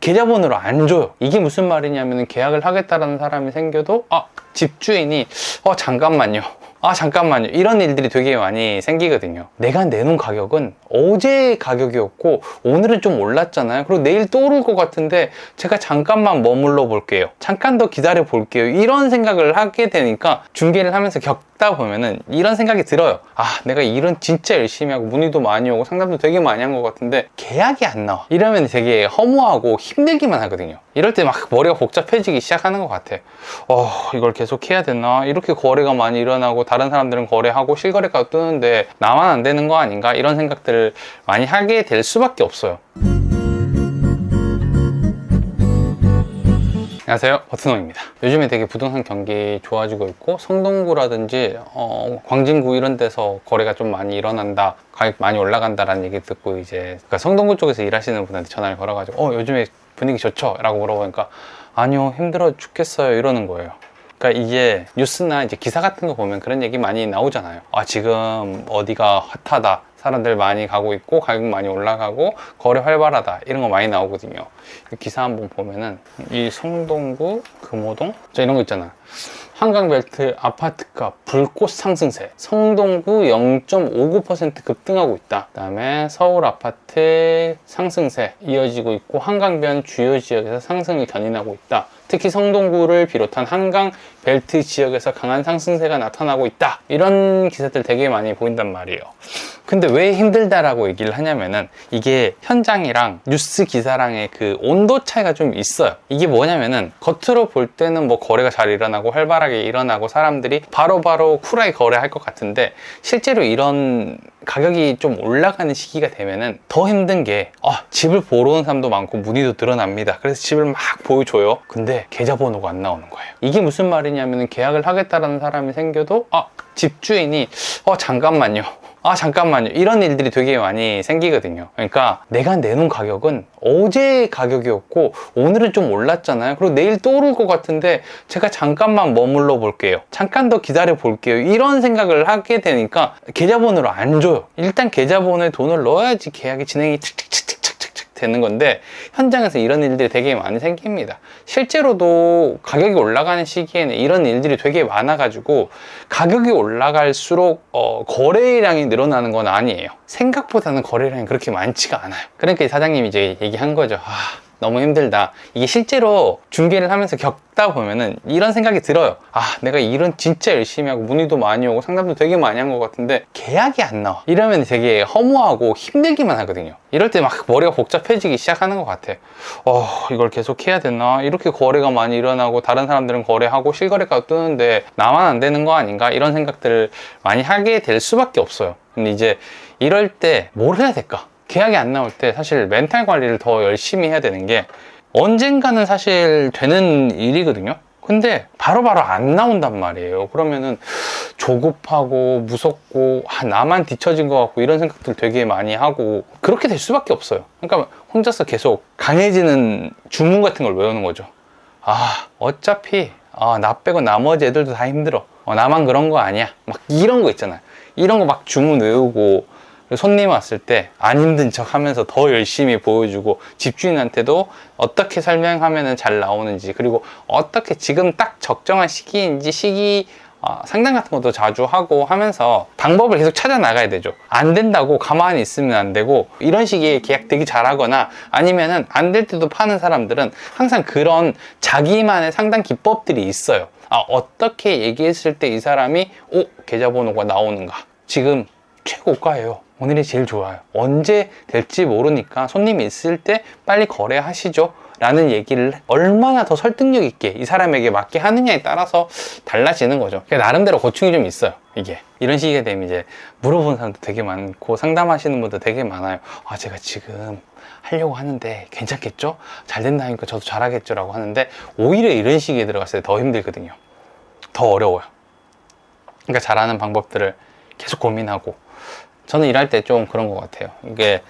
계좌번호를 안 줘요. 이게 무슨 말이냐면 계약을 하겠다라는 사람이 생겨도 아 집주인이 어 잠깐만요. 아 잠깐만요. 이런 일들이 되게 많이 생기거든요. 내가 내놓은 가격은 어제 가격이었고 오늘은 좀 올랐잖아요. 그리고 내일 또 오를 것 같은데 제가 잠깐만 머물러 볼게요. 잠깐 더 기다려 볼게요. 이런 생각을 하게 되니까 중개를 하면서 겪다 보면은 이런 생각이 들어요. 아 내가 일은 진짜 열심히 하고 문의도 많이 오고 상담도 되게 많이 한 것 같은데 계약이 안 나와. 이러면 되게 허무하고 힘들기만 하거든요 이럴 때 막 머리가 복잡해지기 시작하는 것 같아. 어 이걸 계속 해야 되나? 이렇게 거래가 많이 일어나고 다른 사람들은 거래하고 실거래가 뜨는데 나만 안 되는 거 아닌가? 이런 생각들을 많이 하게 될 수밖에 없어요. 안녕하세요. 버트노입니다. 요즘에 되게 부동산 경기 좋아지고 있고 성동구라든지 어, 광진구 이런 데서 거래가 좀 많이 일어난다 가격 많이 올라간다라는 얘기 듣고 이제 그러니까 성동구 쪽에서 일하시는 분한테 전화를 걸어가지고 어 요즘에 분위기 좋죠? 라고 물어보니까 아니요 힘들어 죽겠어요 이러는 거예요 그러니까 이게 뉴스나 이제 기사 같은 거 보면 그런 얘기 많이 나오잖아요. 아, 지금 어디가 핫하다. 사람들 많이 가고 있고 가격 많이 올라가고 거래 활발하다. 이런 거 많이 나오거든요. 기사 한번 보면은 이 성동구 금호동? 저 이런 거 있잖아. 한강벨트 아파트값 불꽃 상승세. 성동구 0.59% 급등하고 있다. 그 다음에 서울 아파트 상승세 이어지고 있고 한강변 주요 지역에서 상승을 견인하고 있다. 특히 성동구를 비롯한 한강 벨트 지역에서 강한 상승세가 나타나고 있다. 이런 기사들 되게 많이 보인단 말이에요 근데 왜 힘들다라고 얘기를 하냐면은 이게 현장이랑 뉴스 기사랑의 그 온도 차이가 좀 있어요. 이게 뭐냐면은 겉으로 볼 때는 뭐 거래가 잘 일어나고 활발하게 일어나고 사람들이 바로바로 바로 쿨하게 거래할 것 같은데 실제로 이런 가격이 좀 올라가는 시기가 되면은 더 힘든 게 어, 집을 보러 온 사람도 많고 문의도 늘어납니다. 그래서 집을 막 보여줘요. 근데 계좌번호가 안 나오는 거예요. 이게 무슨 말이냐면 계약을 하겠다라는 사람이 생겨도 아 집주인이 어 잠깐만요 아 잠깐만요. 이런 일들이 되게 많이 생기거든요. 그러니까 내가 내놓은 가격은 어제 가격이었고 오늘은 좀 올랐잖아요. 그리고 내일 또 오를 것 같은데 제가 잠깐만 머물러 볼게요. 잠깐 더 기다려 볼게요. 이런 생각을 하게 되니까 계좌번호를 안 줘요. 일단 계좌번호에 돈을 넣어야지 계약이 진행이 칙칙칙 되는 건데 현장에서 이런 일들이 되게 많이 생깁니다. 실제로도 가격이 올라가는 시기에는 이런 일들이 되게 많아가지고 가격이 올라갈수록 어, 거래량이 늘어나는 건 아니에요. 생각보다는 거래량이 그렇게 많지가 않아요. 그러니까 사장님이 이제 얘기한 거죠. 아, 너무 힘들다. 이게 실제로 중계를 하면서 겪다 보면은 이런 생각이 들어요. 아, 내가 일은 진짜 열심히 하고 문의도 많이 오고 상담도 되게 많이 한 것 같은데 계약이 안 나와. 이러면 되게 허무하고 힘들기만 하거든요. 이럴 때 막 머리가 복잡해지기 시작하는 것 같아. 어, 이걸 계속 해야 되나? 이렇게 거래가 많이 일어나고 다른 사람들은 거래하고 실거래가 뜨는데 나만 안 되는 거 아닌가? 이런 생각들을 많이 하게 될 수밖에 없어요. 근데 이제 이럴 때 뭘 해야 될까? 계약이 안 나올 때 사실 멘탈 관리를 더 열심히 해야 되는 게 언젠가는 사실 되는 일이거든요. 근데 바로바로 바로 안 나온단 말이에요. 그러면은 조급하고 무섭고 아, 나만 뒤처진 것 같고 이런 생각들 되게 많이 하고 그렇게 될 수밖에 없어요. 그러니까 혼자서 계속 강해지는 주문 같은 걸 외우는 거죠. 아 어차피 아, 나 빼고 나머지 애들도 다 힘들어. 어, 나만 그런 거 아니야. 막 이런 거 있잖아요. 이런 거 막 주문 외우고 손님 왔을 때 안 힘든 척 하면서 더 열심히 보여주고 집주인한테도 어떻게 설명하면 잘 나오는지 그리고 어떻게 지금 딱 적정한 시기인지 시기 어, 상담 같은 것도 자주 하고 하면서 방법을 계속 찾아 나가야 되죠. 안 된다고 가만히 있으면 안 되고 이런 시기에 계약 되게 잘하거나 아니면은 안 될 때도 파는 사람들은 항상 그런 자기만의 상담 기법들이 있어요. 아, 어떻게 얘기했을 때 이 사람이 오 계좌번호가 나오는가? 지금 최고가예요. 오늘이 제일 좋아요. 언제 될지 모르니까 손님이 있을 때 빨리 거래하시죠. 라는 얘기를 얼마나 더 설득력 있게 이 사람에게 맞게 하느냐에 따라서 달라지는 거죠. 그러니까 나름대로 고충이 좀 있어요. 이게. 이런 식이 되면 이제 물어보는 사람도 되게 많고 상담하시는 분도 되게 많아요. 아, 제가 지금 하려고 하는데 괜찮겠죠? 잘 된다 니까 저도 잘하겠죠? 라고 하는데 오히려 이런 식에 들어갔을 때 더 힘들거든요. 더 어려워요. 그러니까 잘하는 방법들을 계속 고민하고 저는 일할 때 좀 그런 것 같아요. 이게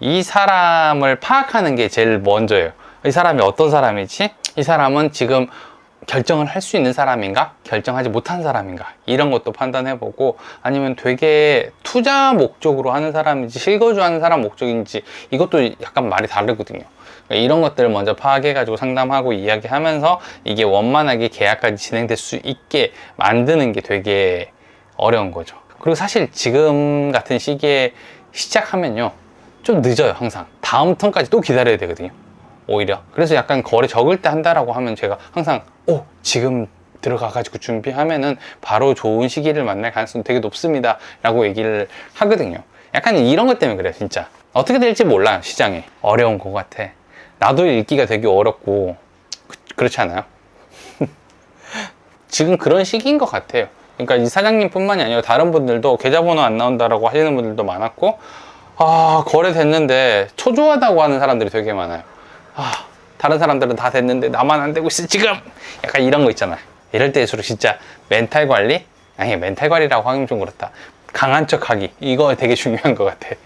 이 사람을 파악하는 게 제일 먼저예요. 이 사람이 어떤 사람이지? 이 사람은 지금 결정을 할 수 있는 사람인가 결정하지 못한 사람인가 이런 것도 판단해보고 아니면 되게 투자 목적으로 하는 사람인지 실거주 하는 사람 목적인지 이것도 약간 말이 다르거든요 그러니까 이런 것들을 먼저 파악해가지고 상담하고 이야기하면서 이게 원만하게 계약까지 진행될 수 있게 만드는 게 되게 어려운 거죠 그리고 사실 지금 같은 시기에 시작하면요 좀 늦어요 항상. 다음 턴까지 또 기다려야 되거든요. 오히려. 그래서 약간 거래 적을 때 한다라고 하면 제가 항상 오 지금 들어가 가지고 준비하면은 바로 좋은 시기를 만날 가능성이 되게 높습니다 라고 얘기를 하거든요. 약간 이런 것 때문에 그래요 진짜. 어떻게 될지 몰라요 시장에. 어려운 것 같아. 나도 읽기가 되게 어렵고. 그, 그렇지 않아요? 지금 그런 시기인 것 같아요 그러니까 이 사장님뿐만이 아니라 다른 분들도 계좌번호 안 나온다라고 하시는 분들도 많았고 아 거래됐는데 초조하다고 하는 사람들이 되게 많아요. 아, 다른 사람들은 다 됐는데 나만 안 되고 있어 지금! 약간 이런 거 있잖아요. 이럴 때일수록 진짜 멘탈 관리? 아니 멘탈 관리라고 하면 좀 그렇다. 강한 척하기. 이거 되게 중요한 것 같아